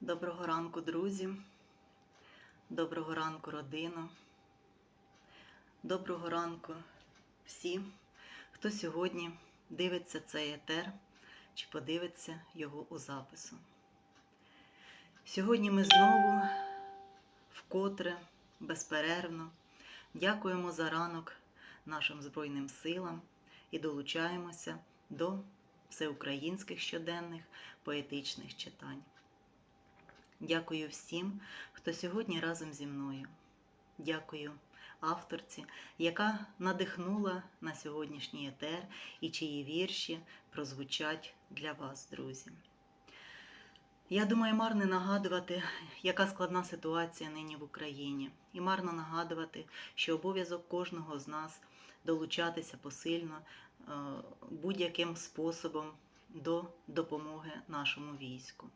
Доброго ранку, друзі. Доброго ранку, родина. Доброго ранку всі, хто сьогодні дивиться цей етер чи подивиться його у запису. Сьогодні ми знову вкотре безперервно дякуємо за ранок нашим Збройним силам і долучаємося до всеукраїнських щоденних поетичних читань. Дякую всім, хто сьогодні разом зі мною. Дякую авторці, яка надихнула на сьогоднішній етер і чиї вірші прозвучать для вас, друзі. Я думаю, марно нагадувати, яка складна ситуація нині в Україні, і марно нагадувати, що обов'язок кожного з нас долучатися посильно е, будь-яким способом до допомоги нашому війську.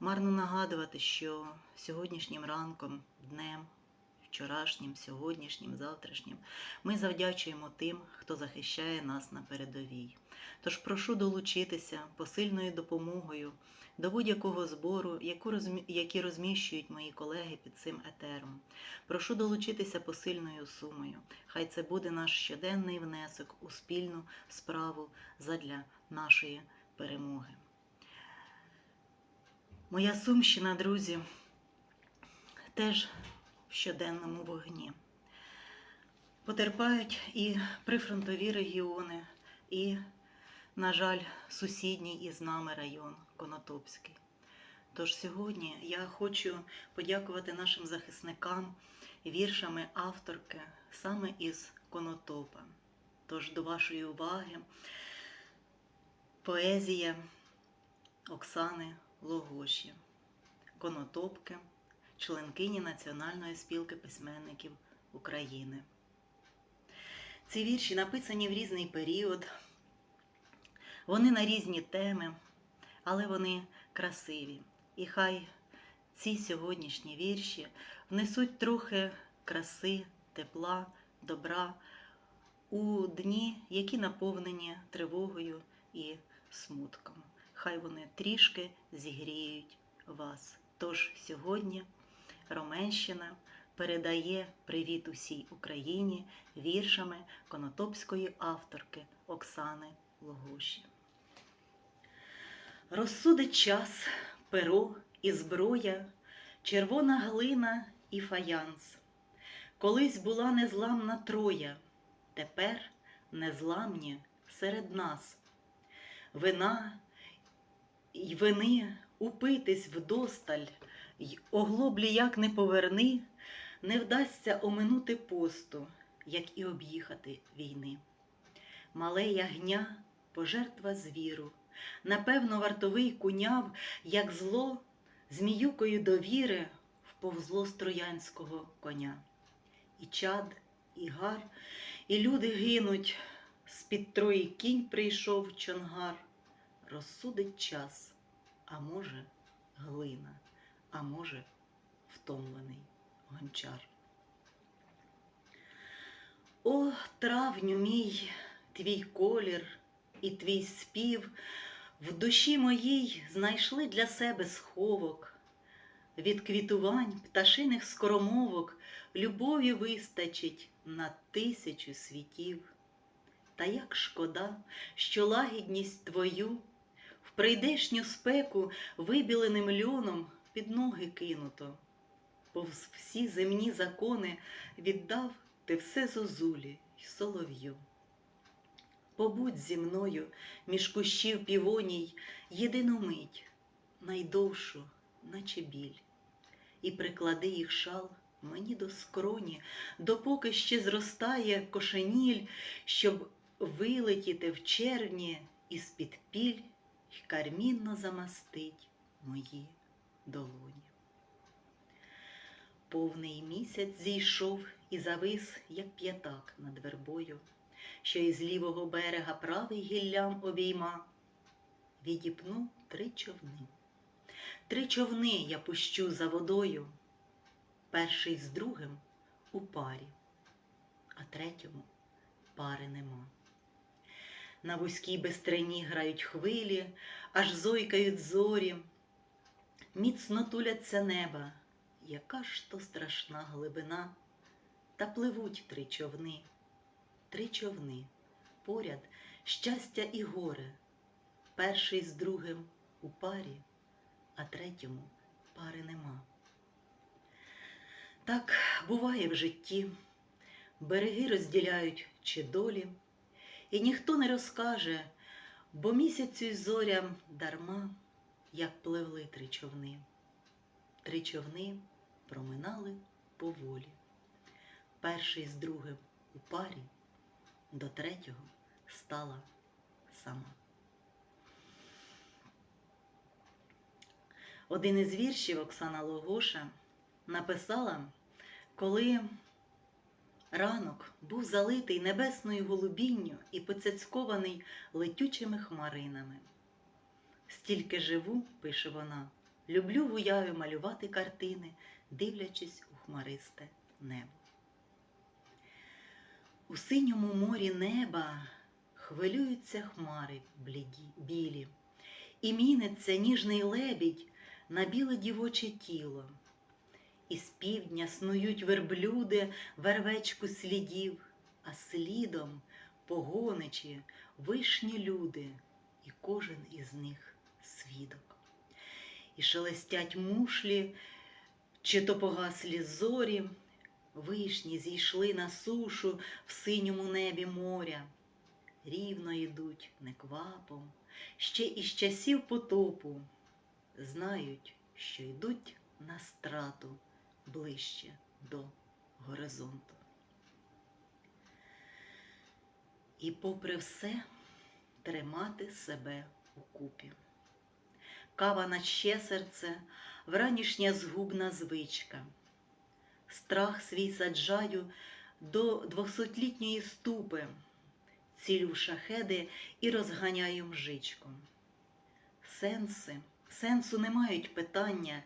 Марно нагадувати, що сьогоднішнім ранком, днем, вчорашнім, сьогоднішнім, завтрашнім ми завдячуємо тим, хто захищає нас на передовій. Тож прошу долучитися посильною допомогою до будь-якого збору, які розміщують мої колеги під цим етером. Прошу долучитися посильною сумою. Хай це буде наш щоденний внесок у спільну справу задля нашої перемоги. Моя Сумщина, друзі, теж в щоденному вогні. Потерпають і прифронтові регіони, і, на жаль, сусідній із нами район Конотопський. Тож сьогодні я хочу подякувати нашим захисникам віршами авторки саме із Конотопа. Тож до вашої уваги поезія Оксани Логоші, Конотопки, членкині Національної спілки письменників України. Ці вірші написані в різний період, вони на різні теми, але вони красиві. І хай ці сьогоднішні вірші внесуть трохи краси, тепла, добра у дні, які наповнені тривогою і смутком хай вони трішки зігріють вас. Тож сьогодні Роменщина передає привіт усій Україні віршами конотопської авторки Оксани Логоші. Розсудить час, перо і зброя, червона глина і фаянс. Колись була незламна троя, тепер незламні серед нас. Вина й вини упитись вдосталь, й оглоблі як не поверни, не вдасться оминути посту, як і об'їхати війни. Мале ягня, пожертва звіру, напевно, вартовий куняв, як зло зміюкою довіри вповзло з троянського коня. І чад, і гар, і люди гинуть, з-під трої кінь прийшов чонгар розсудить час, а може, глина, а може, втомлений гончар. О, травню мій, твій колір і твій спів в душі моїй знайшли для себе сховок. Від квітувань пташиних скоромовок любові вистачить на тисячу світів. Та як шкода, що лагідність твою прийдешню спеку вибіленим льоном під ноги кинуто. Повз всі земні закони віддав ти все зозулі й солов'ю. Побудь зі мною між кущів півоній єдину мить, найдовшу, наче біль, і приклади їх шал мені до скроні, допоки ще зростає кошеніль, щоб вилетіти в червні із-під піль й кармінно замастить мої долоні. Повний місяць зійшов і завис, як п'ятак над вербою, що із лівого берега правий гіллям обійма. Відіпну три човни. Три човни я пущу за водою, перший з другим у парі, а третьому пари нема. На вузькій безстрині грають хвилі, аж зойкають зорі. міцно туляться неба, яка ж то страшна глибина, та пливуть три човни, три човни, поряд щастя і горе, перший з другим у парі, а третьому пари нема. Так буває в житті, береги розділяють чи долі, і ніхто не розкаже, бо місяцю й зорям дарма, як пливли три човни. Три човни проминали поволі, перший з другим у парі, до третього стала сама. Один із віршів Оксана Логоша написала, коли ранок був залитий небесною голубінню і поцяцькований летючими хмаринами. Стільки живу, пише вона, люблю в уяві малювати картини, дивлячись у хмаристе небо. У синьому морі неба хвилюються хмари бліді, білі, і міниться ніжний лебідь на біле дівоче тіло. І з півдня снують верблюди вервечку слідів, а слідом погоничі вишні люди, і кожен із них свідок. І шелестять мушлі, чи то погаслі зорі, вишні зійшли на сушу в синьому небі моря, рівно йдуть неквапом, ще із часів потопу, знають, що йдуть на страту ближче до горизонту. І попри все тримати себе у купі. Кава на ще серце, вранішня згубна звичка. Страх свій саджаю до двохсотлітньої ступи, цілю шахеди і розганяю мжичком. Сенси, сенсу не мають питання,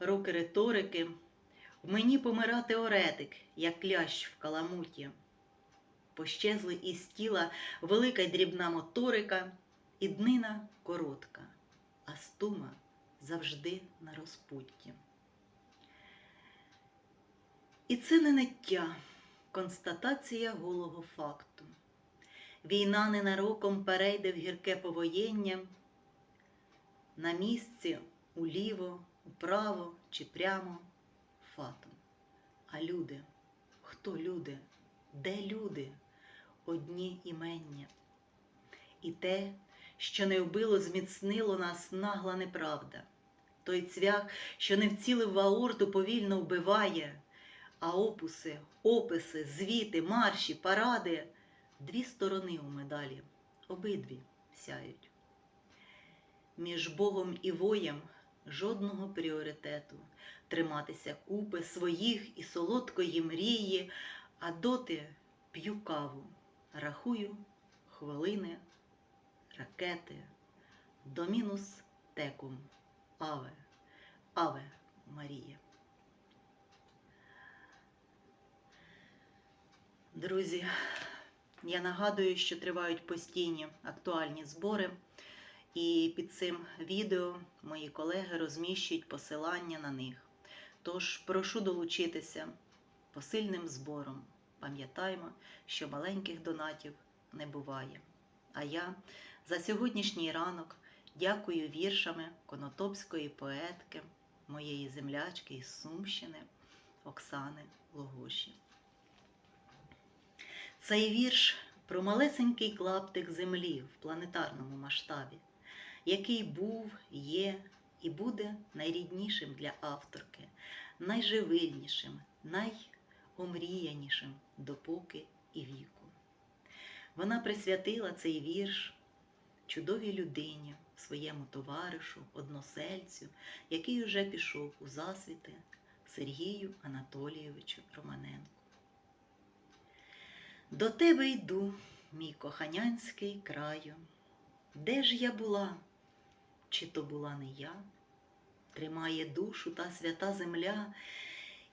роки риторики. Мені помира теоретик, як клящ в каламуті. Пощезли із тіла велика й дрібна моторика, і днина коротка, а стума завжди на розпутті. І це не ниття, констатація голого факту. Війна ненароком перейде в гірке повоєння, на місці уліво, управо чи прямо фатом. А люди, хто люди? Де люди? Одні імення. І те, що не вбило, зміцнило нас нагла неправда. Той цвях, що не вцілив в аорту, повільно вбиває, а опуси, описи, звіти, марші, паради дві сторони у медалі, обидві сяють. Між Богом і воєм жодного пріоритету триматися купи своїх і солодкої мрії, а доти п'ю каву, рахую хвилини, ракети, домінус текум, аве, аве Марія. Друзі, я нагадую, що тривають постійні актуальні збори. І під цим відео мої колеги розміщують посилання на них. Тож прошу долучитися посильним збором. Пам'ятаємо, що маленьких донатів не буває. А я за сьогоднішній ранок дякую віршами конотопської поетки, моєї землячки із Сумщини Оксани Логоші. Цей вірш про малесенький клаптик землі в планетарному масштабі який був, є і буде найріднішим для авторки, найживильнішим, найомріянішим допоки і віку. Вона присвятила цей вірш чудовій людині, своєму товаришу, односельцю, який уже пішов у засвіти Сергію Анатолійовичу Романенку. До тебе йду, мій коханянський краю. Де ж я була? Чи то була не я? Тримає душу та свята земля,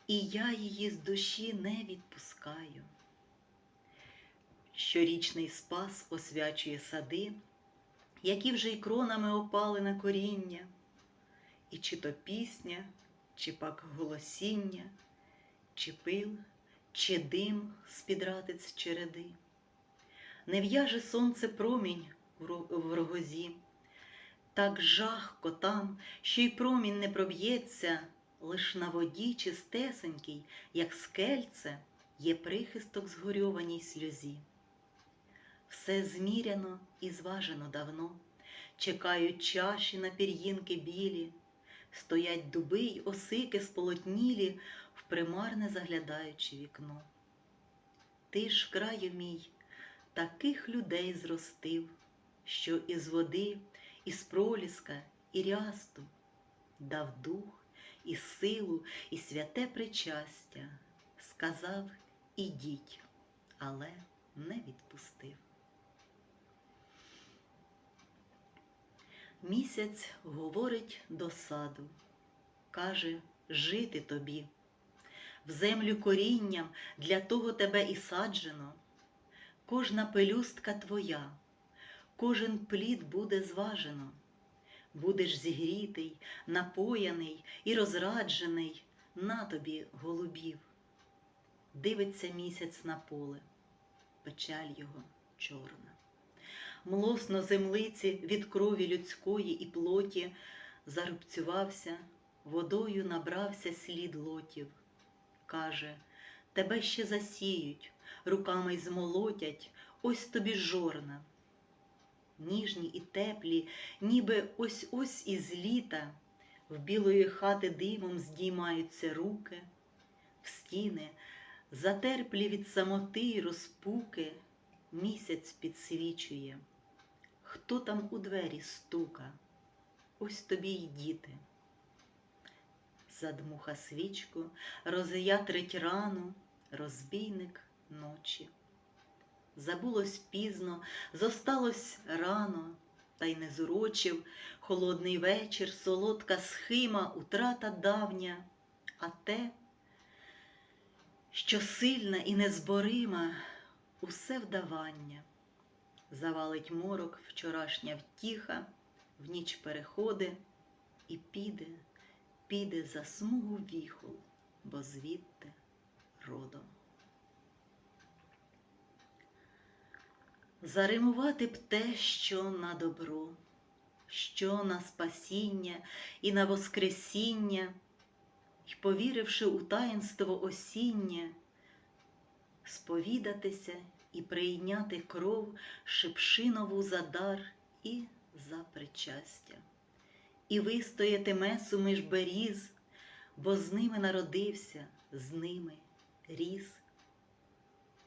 і я її з душі не відпускаю. Щорічний спас освячує сади, які вже й кронами опали на коріння, І чи то пісня, чи пак голосіння, чи пил, чи дим з-під ратиць череди. Не в'яже сонце промінь в рогозі, так жахко там, що й промінь не проб'ється, лиш на воді чистесенький, як скельце, є прихисток згорьованій сльозі. Все зміряно і зважено давно, чекають чаші на пір'їнки білі, стоять дуби й осики сполотнілі, в примарне заглядаючи вікно. Ти ж, краю мій, таких людей зростив, що із води, із проліска, і рясту дав дух, і силу, і святе причастя, сказав ідіть, але не відпустив. Місяць говорить до саду, каже жити тобі. В землю корінням для того тебе і саджено. Кожна пелюстка твоя, кожен плід буде зважено. Будеш зігрітий, напояний і розраджений на тобі голубів. Дивиться місяць на поле, печаль його чорна. Млосно землиці від крові людської і плоті зарубцювався, водою набрався слід лотів. Каже, тебе ще засіють, руками й змолотять, ось тобі жорна. Ніжні і теплі, ніби ось ось із літа, в білої хати димом здіймаються руки, в стіни, затерплі від самоти й розпуки, місяць підсвічує. Хто там у двері стука? Ось тобі й діти. Задмуха свічку, розятрить рану, розбійник ночі. Забулось пізно, зосталось рано, та й не зурочив холодний вечір, солодка схима, утрата давня, а те, що сильна і незборима, усе вдавання. Завалить морок вчорашня втіха, в ніч переходи і піде, піде за смугу віху, бо звідти родом. Заримувати б те, що на добро, що на спасіння і на воскресіння, й, повіривши у таїнство осіння, сповідатися і прийняти кров шипшинову за дар і за причастя, і вистояти месу між беріз, бо з ними народився, з ними ріс,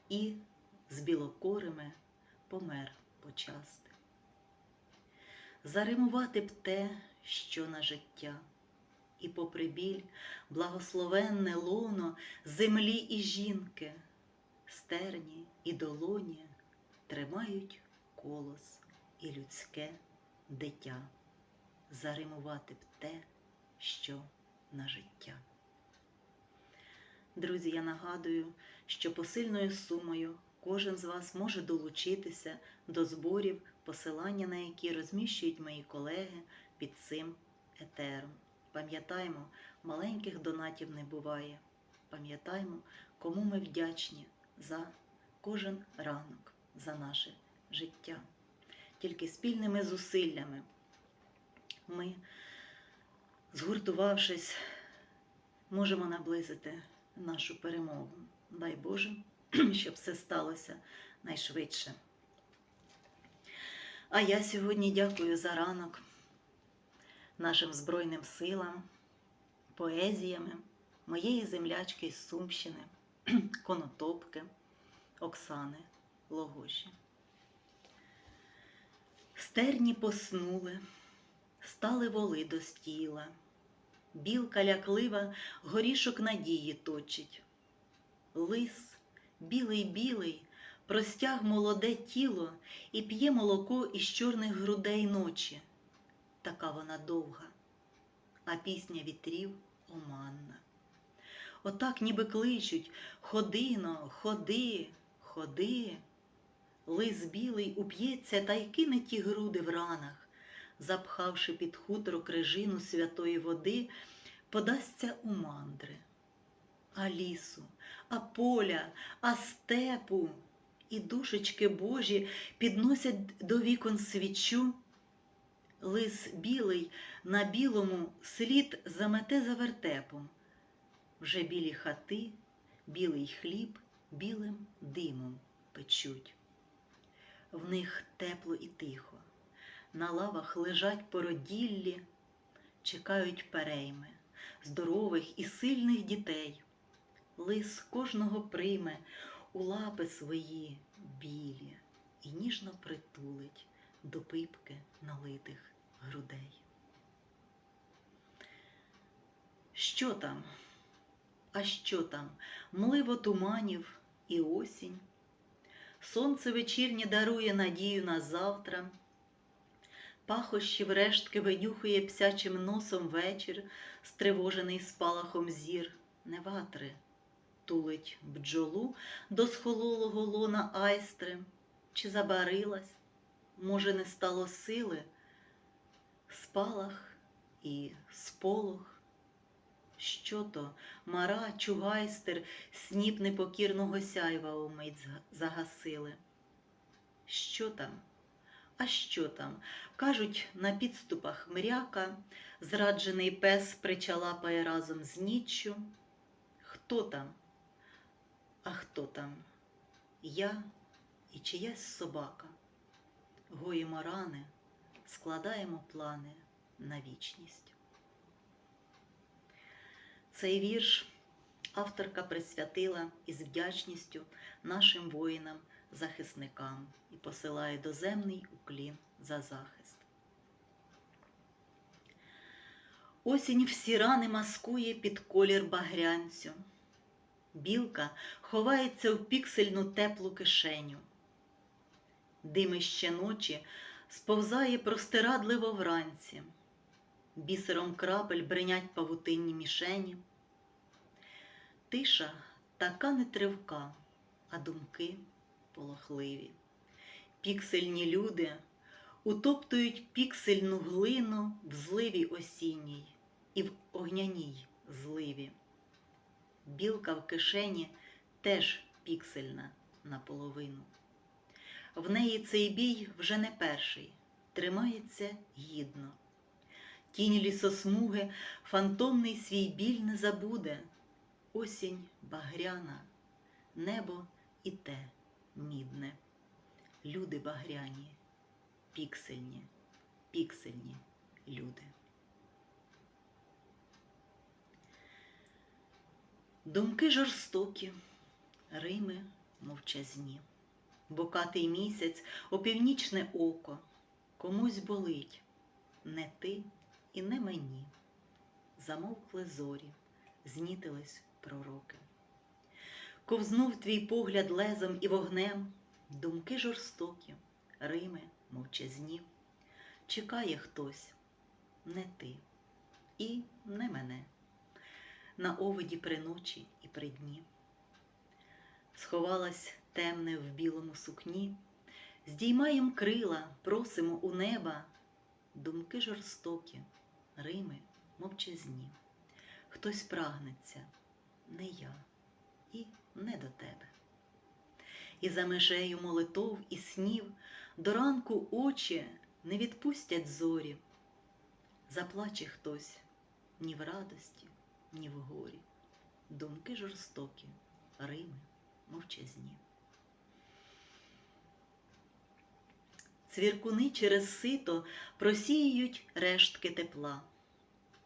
і з білокорими помер почасти. Заримувати б те, що на життя, і попри біль благословенне лоно землі і жінки, стерні і долоні тримають колос і людське дитя, заримувати б те, що на життя. Друзі, я нагадую, що посильною сумою кожен з вас може долучитися до зборів, посилання на які розміщують мої колеги під цим етером. Пам'ятаємо, маленьких донатів не буває. Пам'ятаємо, кому ми вдячні за кожен ранок, за наше життя. Тільки спільними зусиллями ми, згуртувавшись, можемо наблизити нашу перемогу. Дай Боже, щоб все сталося найшвидше. А я сьогодні дякую за ранок нашим Збройним силам, поезіями моєї землячки з Сумщини, Конотопки, Оксани Логоші. Стерні поснули, стали воли до стіла, білка ляклива горішок надії точить. Лис, білий білий, простяг молоде тіло і п'є молоко із чорних грудей ночі. Така вона довга, а пісня вітрів оманна. Отак ніби кличуть Ходино, ходи, ходи. Лис білий уп'ється та й кине ті груди в ранах, запхавши під хутро крижину святої води, подасться у мандри. А лісу, а поля, а степу і душечки Божі підносять до вікон свічу. Лис білий на білому слід замете за вертепом. Вже білі хати, білий хліб білим димом печуть. В них тепло і тихо, на лавах лежать породіллі, чекають перейми, здорових і сильних дітей. Лис кожного прийме у лапи свої білі і ніжно притулить до пипки налитих грудей. Що там? А що там? Мливо туманів і осінь. Сонце вечірнє дарує надію на завтра. Пахощів рештки винюхує псячим носом вечір, стривожений спалахом зір, не ватри, тулить бджолу до схололого лона айстри, чи забарилась, може, не стало сили, спалах і сполох. Що то, мара, чугайстер, сніп непокірного сяйва умить загасили. Що там? А що там? Кажуть, на підступах мряка, зраджений пес причалапає разом з ніччю. Хто там? А хто там? Я і чиясь собака. Гоїмо рани, складаємо плани на вічність. Цей вірш авторка присвятила із вдячністю нашим воїнам, захисникам і посилає доземний уклін за захист. Осінь всі рани маскує під колір багрянцю. Білка ховається в піксельну теплу кишеню. Димище ночі сповзає простирадливо вранці. Бісером крапель бринять павутинні мішені. Тиша така нетривка, а думки полохливі. Піксельні люди утоптують піксельну глину в зливі осінній і в огняній зливі. Білка в кишені теж піксельна наполовину. В неї цей бій вже не перший, тримається гідно. Тінь лісосмуги фантомний свій біль не забуде. Осінь багряна, небо і те мідне. Люди багряні, піксельні, піксельні люди. Думки жорстокі, Рими мовчазні, бокатий місяць, опівнічне око, комусь болить, не ти і не мені. Замовкли зорі, знітились пророки. Ковзнув твій погляд лезом і вогнем, думки жорстокі, Рими мовчазні. Чекає хтось, не ти і не мене, на овиді при ночі і при дні. Сховалась темне в білому сукні, здіймаєм крила, просимо у неба, думки жорстокі, Рими мовчазні. Хтось прагнеться, не я і не до тебе. І за межею молитов і снів до ранку очі не відпустять зорі. Заплаче хтось ні в радості, ні в горі. Думки жорстокі, Рими мовчазні. Цвіркуни через сито просіюють рештки тепла.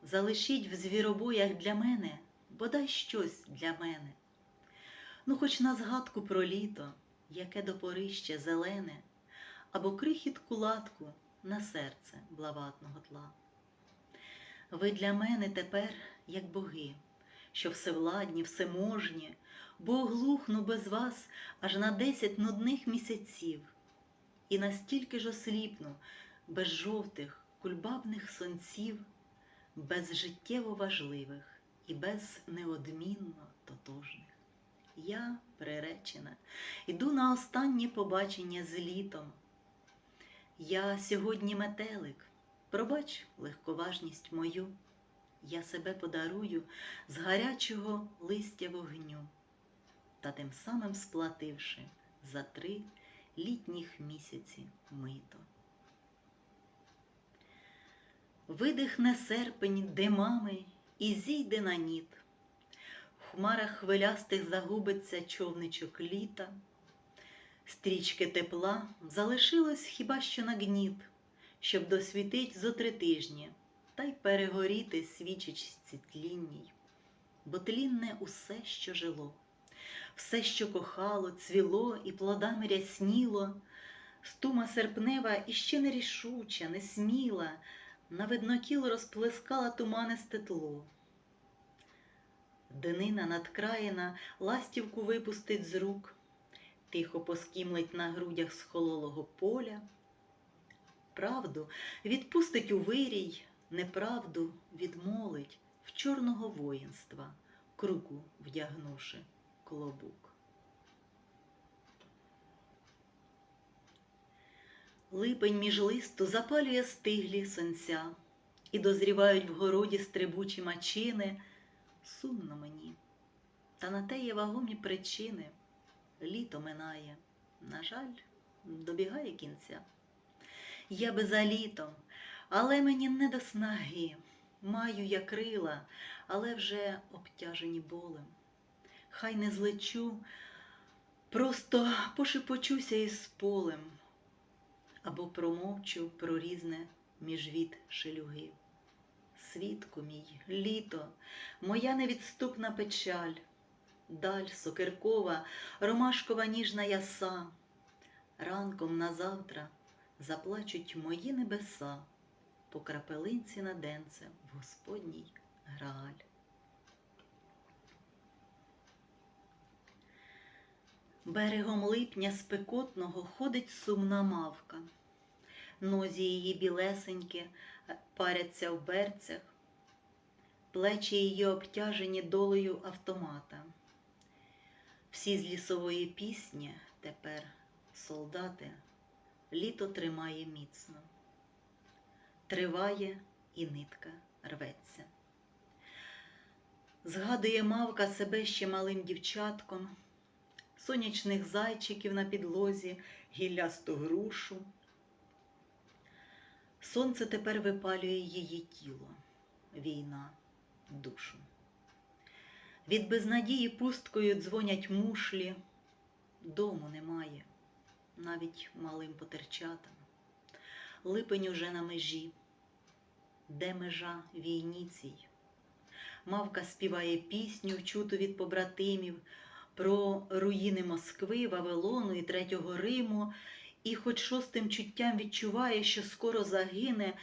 Залишіть в звіробоях для мене бодай щось для мене. Ну, хоч на згадку про літо, яке до пори ще зелене, або крихітку латку на серце блаватного тла. Ви для мене тепер, як боги, що всевладні, всеможні, бо оглухну без вас аж на десять нудних місяців, і настільки ж осліпну, без жовтих, кульбабних сонців, без життєво важливих і без неодмінно тотожних. Я приречена, іду на останнє побачення з літом. Я сьогодні метелик, Пробач легковажність мою, я себе подарую з гарячого листя вогню, та тим самим сплативши за три літніх місяці мито. Видихне серпень димами і зійде на ніт. В хмарах хвилястих загубиться човничок літа. Стрічки тепла залишилось хіба що на гніт, щоб досвітить зо три тижні та й перегоріти свічечці тлінній. Бо тлінне усе, що жило, все, що кохало, цвіло і плодами рясніло, стума серпнева іще нерішуча, несміла, на виднокіл розплескала туманисте тло. Днина надкраєна ластівку випустить з рук, тихо поскімлить на грудях схололого поля. Правду відпустить у вирій, неправду відмолить в чорного воїнства, круку вдягнувши клобук. Липень між листу запалює стиглі сонця, і дозрівають в городі стрибучі мачини. Сумно мені, та на те є вагомі причини. Літо минає, на жаль, добігає кінця. Я би за літом, але мені не до снаги. Маю я крила, але вже обтяжені болем. Хай не злечу, просто пошепочуся із полем або промовчу про різне міжвід шелюги. Світку мій, літо, моя невідступна печаль, даль сокиркова, ромашкова ніжна яса, ранком на завтра заплачуть мої небеса по крапелинці на денце в Господній грааль. Берегом липня спекотного ходить сумна мавка. Нозі її білесенькі паряться в берцях, плечі її обтяжені долею автомата. Всі з лісової пісні тепер, солдати, літо тримає міцно, триває і нитка рветься. Згадує мавка себе ще малим дівчатком, сонячних зайчиків на підлозі, гіллясту грушу. Сонце тепер випалює її тіло, війна душу. Від безнадії пусткою дзвонять мушлі, дому немає, навіть малим потерчатам. Липень уже на межі, де межа війні цій. Мавка співає пісню, вчуту від побратимів про руїни Москви, Вавилону і Третього Риму, і хоч шостим чуттям відчуває, що скоро загине,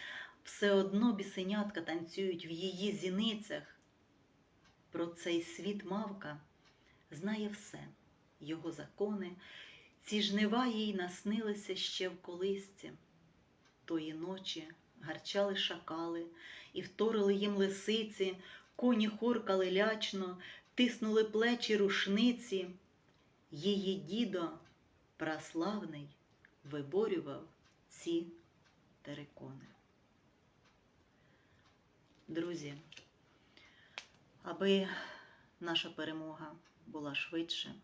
все одно бісенятка танцюють в її зіницях. Про цей світ мавка знає все, його закони, ці жнива їй наснилися ще в колисці. Тої ночі гарчали шакали і вторили їм лисиці, коні хоркали лячно, тиснули плечі рушниці. Її дідо, праславний, виборював ці терикони. Друзі, аби наша перемога була швидше,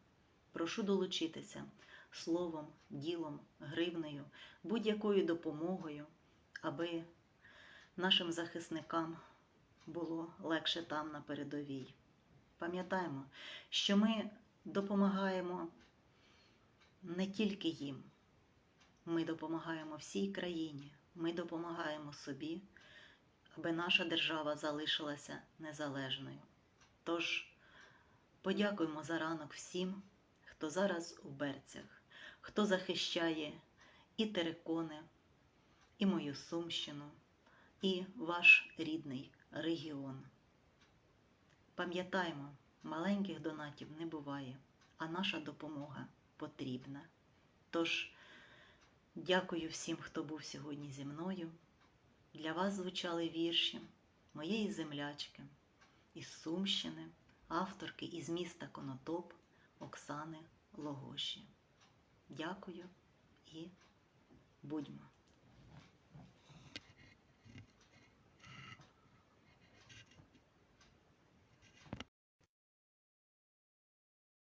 прошу долучитися словом, ділом, гривнею, будь-якою допомогою, аби нашим захисникам було легше там на передовій. Пам'ятаємо, що ми допомагаємо не тільки їм, ми допомагаємо всій країні, ми допомагаємо собі, аби наша держава залишилася незалежною. Тож подякуємо за ранок всім, хто зараз у берцях, хто захищає і терикони, і мою Сумщину, і ваш рідний регіон. Пам'ятаємо, маленьких донатів не буває, а наша допомога потрібна. Тож, дякую всім, хто був сьогодні зі мною. Для вас звучали вірші моєї землячки із Сумщини, авторки із міста Конотоп Оксани Логоші. Дякую і будьмо!